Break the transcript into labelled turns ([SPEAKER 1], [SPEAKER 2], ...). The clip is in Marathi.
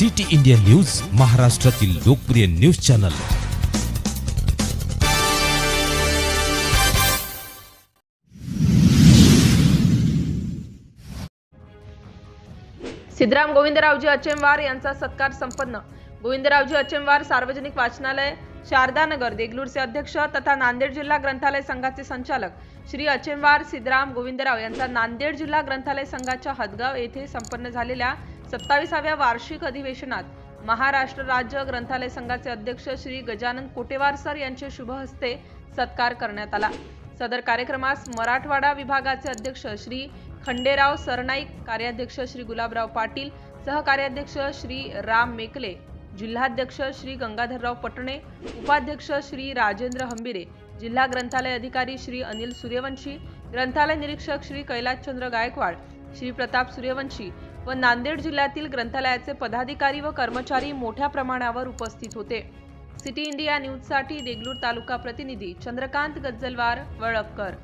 [SPEAKER 1] सिटी इंडिया न्यूज महाराष्ट्रातील लोकप्रिय न्यूज चॅनल.
[SPEAKER 2] सिद्धराम गोविंदरावजी अचेमवार यांचा सत्कार संपन्न. गोविंदरावजी अचेमवार सार्वजनिक वाचनालय शारदानगर देगलूरचे अध्यक्ष तथा नांदेड जिल्हा ग्रंथालय संघाचे संचालक श्री अचेमवार सिद्धराम गोविंदराव यांचा नांदेड जिल्हा ग्रंथालय संघाच्या हदगाव येथे संपन्न झालेल्या सत्ताविसाव्या वार्षिक अधिवेशनात महाराष्ट्र राज्य ग्रंथालय संघाचे अध्यक्ष श्री गजानन कोटेवार सर यांचे शुभ हस्ते सत्कार करण्यात आला. सदर कार्यक्रमास मराठवाडा विभागाचे अध्यक्ष श्री खंडेराव सरनाईक कार्याध्यक्ष श्री गुलाबराव पाटील सहकार्याध्यक्ष श्री राम मेकले जिल्हाध्यक्ष श्री गंगाधरराव पटणे उपाध्यक्ष श्री राजेंद्र हंबिरे जिल्हा ग्रंथालय अधिकारी श्री अनिल सूर्यवंशी ग्रंथालय निरीक्षक श्री कैलासचंद्र गायकवाड श्री प्रताप सूर्यवंशी व नांदेड जिल्ह्यातील ग्रंथालयाचे पदाधिकारी व कर्मचारी मोठ्या प्रमाणावर उपस्थित होते. सिटी इंडिया न्यूजसाठी देगलूर तालुका प्रतिनिधी चंद्रकांत गज्जलवार वळक्कर